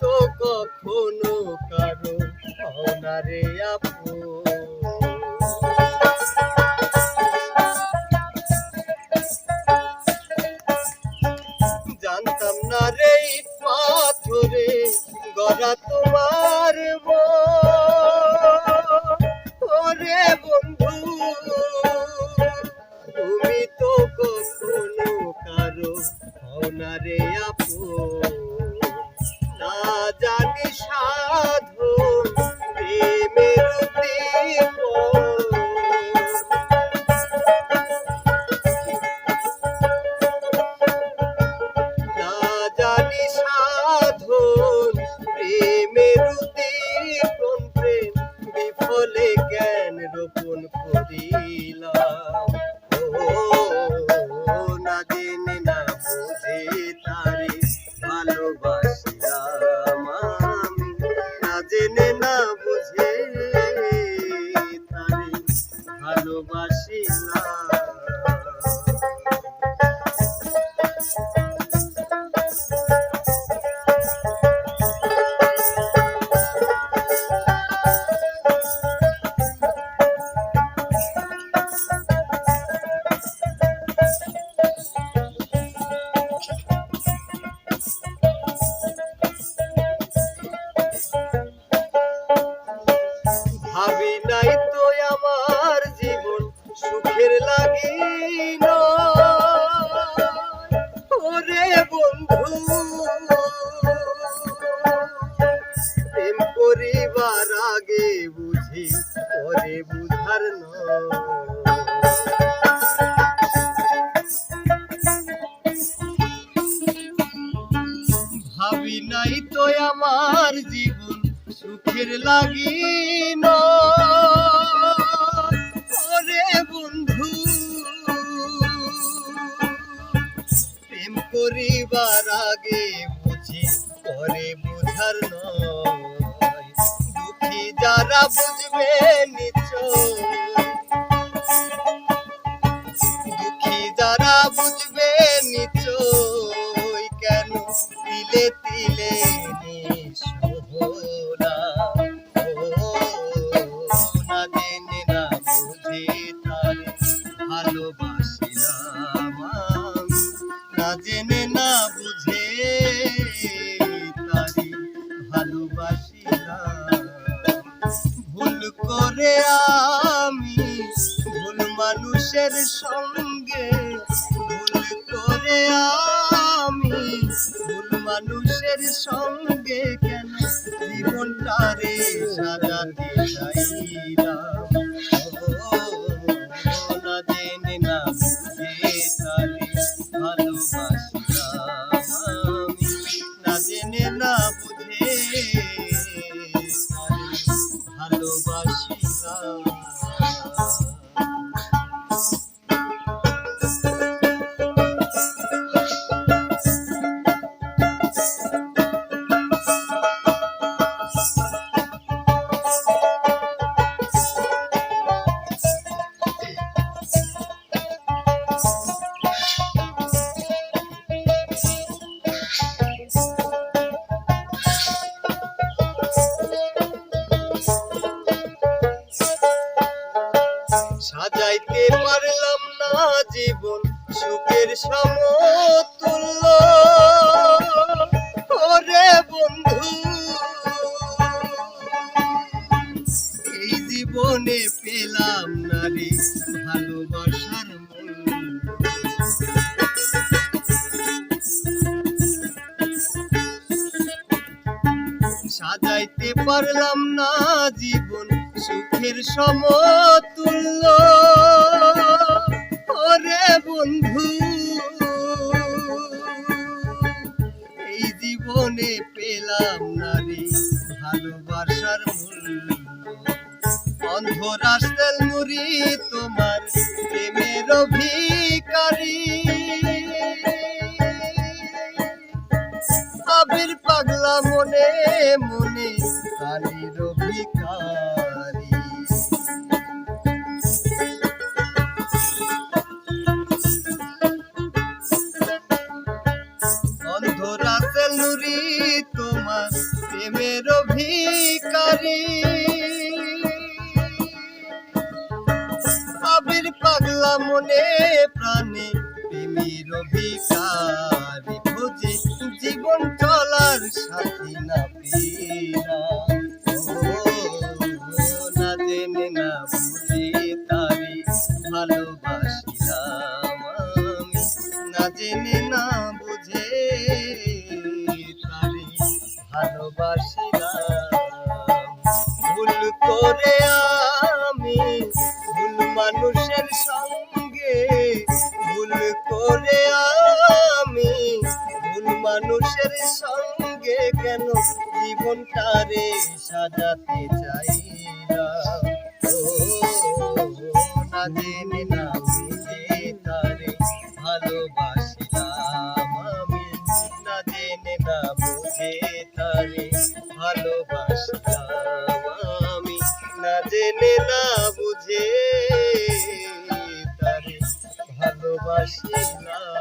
তো কখনো কারও হও না রে আপন জানতাম না রে পাথরে গড়া তোমার। ওরে বন্ধু, তুমি তো কখনো কারও হও না জানি সাধু প্রেমের উদ্দীপন। সুখের লাগি ওরে বন্ধু প্রেম করিবার আগে বুঝি ওরে বুঝার নয়। করিবার আগে বুঝি পরে বুঝার নয়। দুঃখী যারা বুঝবে নিশ্চয় ভুল করে আমি ভুল মানুষের সঙ্গে, ভুল করে আমি ভুল মানুষের সঙ্গে কেন জীবনটারে সাজাতে চাইলাম? না জেনে না বুঝে না জেনে না ভালোবাসিলাম। সাজাইতে সমতুল্য। ওরে বন্ধু, এই জীবনে পেলাম না রে ভালোবাসার সাজাইতে পারলাম না জীবন, সুখের সমতুল্য। বন্ধু, এই জীবনে পেলাম না ভালোবাসার মূল্য। অন্ধ রাস্তাল মুড়ি তোমার প্রেমের ভিকারী আবির পাগলা মনে মনে আবির পাগলা মনে প্রাণে প্রেমের ভিকারি খুঁজে জীবন চলার সাথী না পেরা না না বুঝে তারে ভালোবাসিলাম আমি। না জেনে না বুঝে তারে ভালোবাসিলাম। ভুল করে আমি জীবনটারে সাজাতে চাইলাম ও, না জেনে না বুঝে তারে ভালোবাসিলাম আমি। না জেনে না বুঝে তারে ভালোবাসিলাম আমি। না জেনে না বুঝে তারে ভালোবাসিলাম